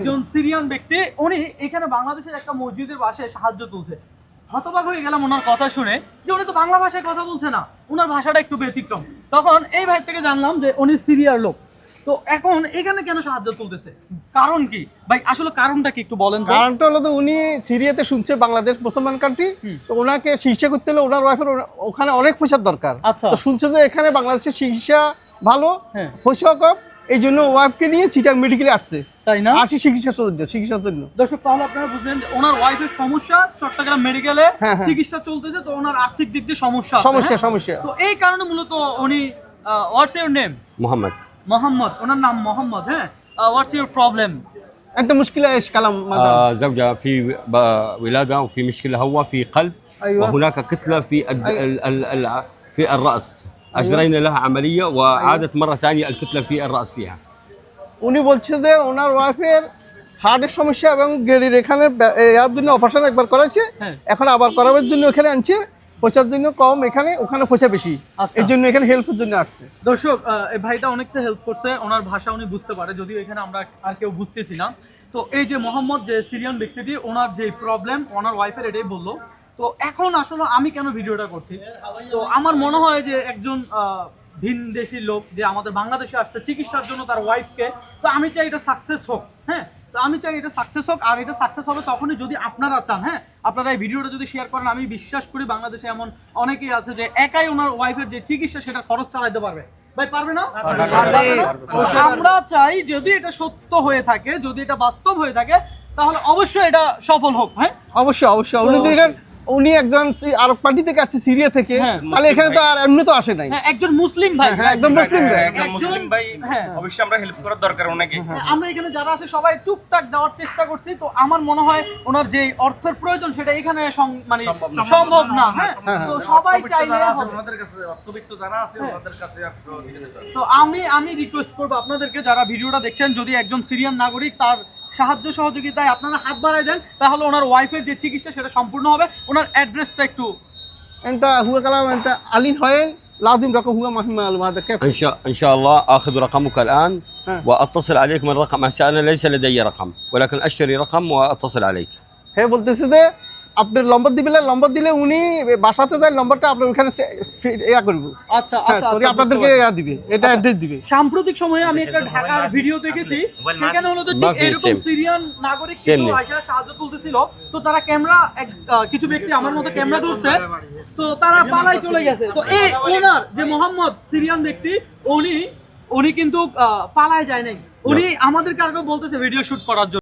একজন সিরিয়ান ব্যক্তি উনি এখানে বাংলাদেশের একটা মসজিদের পাশে সাহায্য তুলছে। হতবাক হয়ে গেলাম ওনার কথা শুনে যে উনি তো বাংলা ভাষায় কথা বলছে না ওনার ভাষাটা একটু ব্যতিক্রম। তখন এই ভাই থেকে জানলাম যে উনি সিরিয়ার লোক। তো এখন এখানে কেন সাহায্য তুলতেছে? কারণ কি? ভাই আসলে কারণটা কি একটু বলেন কারণটা হলো তো উনি সিরিয়াতে শুনছে বাংলাদেশ মুসলমান কান্ট্রি তো ওনাকে চিকিৎসা করতে হলে ওনার ওয়াইফের ওখানে অনেক পয়সার দরকার। আচ্ছা। শুনছে যে এখানে বাংলাদেশের চিকিৎসা ভালো হ্যাঁ। পয়সা কম এই জন্য ওয়াইফকে নিয়ে চিটাং মেডিকেলে আসছে তাই না আসি চিকিৎসার জন্য চিকিৎসার জন্য দর্শক তাহলে আপনারা বুঝলেন যে ওনার ওয়াইফের সমস্যা চট্টগ্রাম মেডিকেলে হ্যাঁ, হ্যাঁ। চিকিৎসা চলতেছে তো ওনার আর্থিক দিক দিয়ে সমস্যা আছে, সমস্যা হ্যাঁ? সমস্যা তো এই কারণে মূলত উনি হোয়াটস ইউর নেম محمد মোহাম্মদ ওনার নাম মোহাম্মদ হ্যাঁ হোয়াটস ইউর প্রবলেম انت مشكله ايش كلام مدام آه زوجة في ب- ولادة وفي مشكلة هو في قلب أيوة. وهناك كتلة في الد... أيوة. ال... ال... ال... في الرأس أجرينا لها عملية وعادت مرة ثانية الكتلة في الرأس فيها উনি বলছে যে ওনার ওয়াইফের হার্টের সমস্যা এবং গেড়ির এখানে ব্যা- এ, ইয়ার জন্য অপারেশন একবার করাইছে হ্যাঁ। এখন আবার করাবার জন্য এখানে আনছে পয়সার জন্য কম এখানে ওখানে পয়সা বেশি আচ্ছা। এই জন্য এখানে হেল্পের জন্য আসছে দর্শক আহ, এই ভাইটা অনেকটা হেল্প করছে ওনার ভাষা উনি বুঝতে পারে যদিও এখানে আমরা আর কেউ বুঝতেছি না তো এই যে মোহাম্মদ যে সিরিয়ান ব্যক্তিটি ওনার যে প্রবলেম ওনার ওয়াইফের এটাই বললো তো এখন আসলে আমি কেন ভিডিওটা করছি? তো আমার মনে হয় যে একজন আহ, ভিন দেশি লোক যে আমাদের বাংলাদেশে আসছে চিকিৎসার জন্য তার ওয়াইফকে তো আমি চাই এটা সাকসেস হোক হ্যাঁ? তো আমি চাই এটা সাকসেস হোক আর এটা সাকসেস হবে তখনই যদি আপনারা চান হ্যাঁ? আপনারা এই ভিডিওটা যদি শেয়ার করেন আমি বিশ্বাস করি বাংলাদেশে এমন অনেকেই আছে যে একাই ওনার ওয়াইফের যে চিকিৎসা সেটা খরচ চালাইতে পারবে। ভাই পারবে না? আমরা চাই যদি এটা সত্য হয়ে থাকে যদি এটা বাস্তব হয়ে থাকে তাহলে অবশ্যই এটা সফল হোক হ্যাঁ? অবশ্যই অবশ্যই। উনি একজন আরব পার্টি থেকে আসছে সিরিয়া থেকে হ্যাঁ, তাহলে এখানে তো আর এমনি তো আসে নাই। হ্যাঁ, একজন মুসলিম ভাই। হ্যাঁ, একদম মুসলিম ভাই। একজন মুসলিম ভাই। অবশ্যই আমরা হেল্প করার দরকার ওনাকে। আমরা এখানে যারা আছে সবাই টুকটাক দেওয়ার চেষ্টা করছি। তো আমার মনে হয় ওনার যে অর্থের প্রয়োজন সেটা এখানে মানে সম্ভব না। হ্যাঁ? তো সবাই চাইলে। ওনাদের কাছে অর্থবিত্ত যারা আছে ওনাদের কাছে তো আমি আমি রিকোয়েস্ট করব আপনাদেরকে যারা ভিডিওটা দেখছেন যদি একজন সিরিয়ান নাগরিক তার সাহায্য সহযোগিতায় আপনারা হাত বাড়ায় দেন তাহলে ওনার ওয়াইফের যে চিকিৎসা সেটা সম্পূর্ণ হবে ওনার অ্যাড্রেসটা একটু انت هو كلام انت علين هوين لازم رقم هو مهم معلومات هذا كيف إن شاء إن شاء الله آخذ رقمك الآن ها. وأتصل عليك من رقم هسه أنا ليس لدي رقم ولكن أشتري رقم وأتصل عليك হ্যাঁ বলতেছে যে আপনি নম্বর দিবেন নম্বর দিলে উনি বাসাতে যায় নম্বরটা আপনার ওখানে ইয়া করব। আচ্ছা হ্যাঁ আচ্ছা আচ্ছা, আপনাদেরকে ইয়া দিবে এটা অ্যাড্রেস দিবে। সাম্প্রতিক সময়ে আমি একটা ঢাকার ভিডিও দেখেছি সেখানে হলো যে ঠিক এরকম সিরিয়ান নাগরিক কিছু নেই। সাহায্য তুলতেছিল তো তারা ক্যামেরা কিছু ব্যক্তি আমার মতো ক্যামেরা ধরছে তো তারা পালাই চলে গেছে। তো এই ওনার যে মোহাম্মদ সিরিয়ান ব্যক্তি উনি উনি কিন্তু আহ, পালায় যায় নাই। উনি আমাদের কারণে বলতেছে ভিডিও শুট করার জন্য।